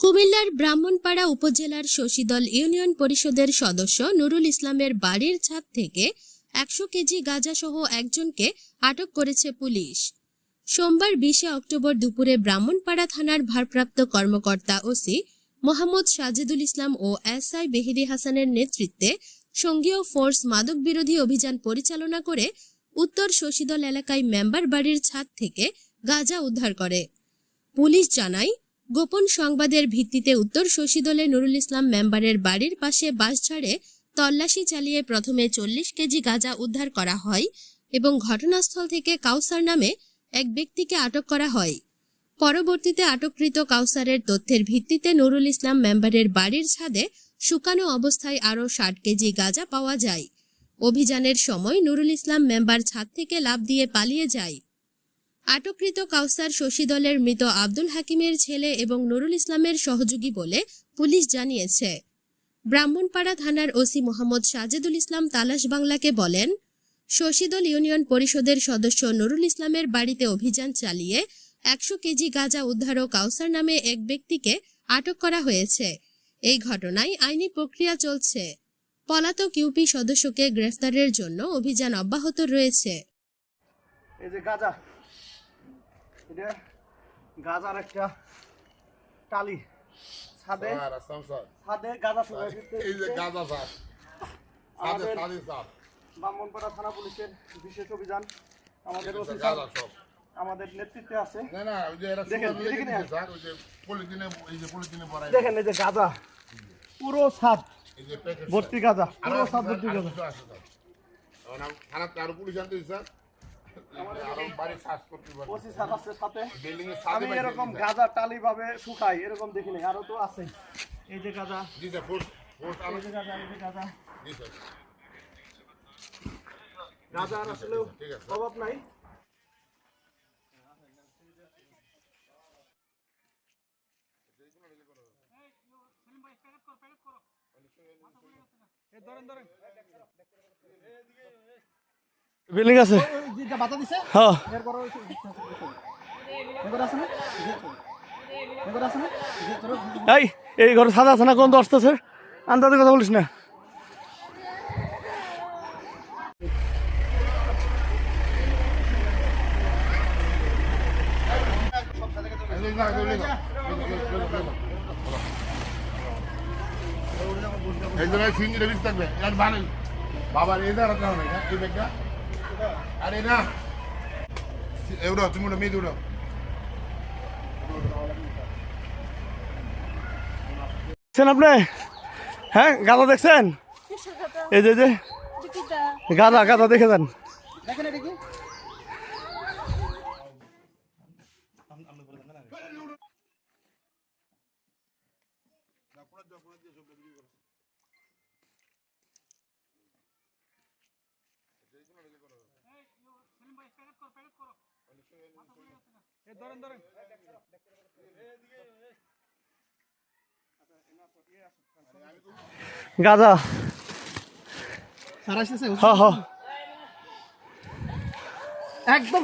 কুমিল্লার ব্রাহ্মণপাড়া উপজেলার শশীদল ইউনিয়ন পরিষদের সদস্য নুরুল ইসলামের বাড়ির ছাদ থেকে একশো কেজি গাঁজাসহ একজনকে আটক করেছে পুলিশ। সোমবার বিশে অক্টোবর দুপুরে ব্রাহ্মণপাড়া থানার ভারপ্রাপ্ত কর্মকর্তা ওসি মোহাম্মদ সাজেদুল ইসলাম ও এস আই বেহিদি হাসানের নেতৃত্বে সঙ্গীয় ফোর্স মাদক বিরোধী অভিযান পরিচালনা করে উত্তর শশীদল এলাকায় মেম্বার বাড়ির ছাদ থেকে গাঁজা উদ্ধার করে। পুলিশ জানায় গোপন সংবাদের ভিত্তিতে উত্তর শশীদলে নুরুল ইসলাম মেম্বারের বাড়ির পাশে বাস ছাড়ে তল্লাশি চালিয়ে প্রথমে চল্লিশ কেজি গাঁজা উদ্ধার করা হয় এবং ঘটনাস্থল থেকে কাউসার নামে এক ব্যক্তিকে আটক করা হয়। পরবর্তীতে আটককৃত কাউসারের তথ্যের ভিত্তিতে নুরুল ইসলাম মেম্বারের বাড়ির ছাদে শুকানো অবস্থায় আরও ষাট কেজি গাঁজা পাওয়া যায়। অভিযানের সময় নুরুল ইসলাম মেম্বার ছাদ থেকে লাফ দিয়ে পালিয়ে যায়। আটককৃত কাউসার শশীদলের মৃত আব্দুল হাকিমের ছেলে এবং নুরুল ইসলামের সহযোগী বলে পুলিশ জানিয়েছে। ব্রাহ্মণপাড়া থানার ওসি মোহাম্মদ সাজেদুল ইসলাম তালাশ বাংলাকে বলেন শশীদল ইউনিয়ন পরিষদের সদস্য নুরুল ইসলামের বাড়িতে অভিযান চালিয়ে একশো কেজি গাঁজা উদ্ধার ও কাউসার নামে এক ব্যক্তিকে আটক করা হয়েছে। এই ঘটনায় আইনি প্রক্রিয়া চলছে। পলাতক ইউপি সদস্যকে গ্রেফতারের জন্য অভিযান অব্যাহত রয়েছে। এই যে গাজা। এটা গাজার একটা টালি। ছাদে ছাদে গাজা এই যে গাঁজা স্যার। আমাদের স্যার। ব্রাহ্মণপাড়া থানা পুলিশের বিশেষ অভিযান। আমাদের ওসি স্যার আমাদের নেতৃত্বে আছে। না না ওই যে এরা দেখেন, স্যার ওই যে পলিথিনে এই যে পলিথিনে দেখেন এই যে গাজা। পুরো ছাদ। ভর্তি গাজা পুরো ছাদ ভর্তি গাজা। থানাতে আরও পুলিশ আনতে স্যার। আমি সাথে এরকম গাজা টালি ভাবে শুকাই এরকম দেখিনি আরও তো আছে। এই যে গাজা। এই যে গাজা এই যে গাজা। জি স্যার। আসলে ঠিক আছে। অভাব নাই। বিল্ডিং আছে। যেটা বাতা দিছে হ্যাঁ এরপর এবার আছে না? এবার আছে না? এই এই ঘরে সাদা আছে না? কোন দশটা স্যার আন্দাজে কথা বলিস না। বাবার এই দাঁড়া দাঁড়া এই ব্যাগটা? আরে না। এউডো, তুমি ওটা মেয়ে উড়ো দেখছেন আপনি? হ্যাঁ গাদা দেখছেন? এই যে যে। গাদা গাদা দেখে যান। দেখেন একদম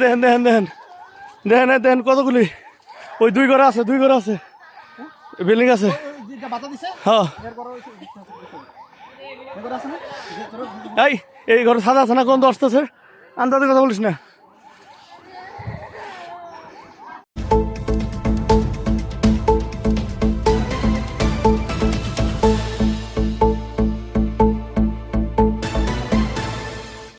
দেখেন দেখেন দেখেন। দেখেন দেখেন কতগুলি। ওই দুই ঘরে আছে দুই ঘরে আছে। বিল্ডিং আছে। আছে এই এই ঘরে সাদা আছে না কোন দশটা স্যার আন্দাজে কথা বলিস না।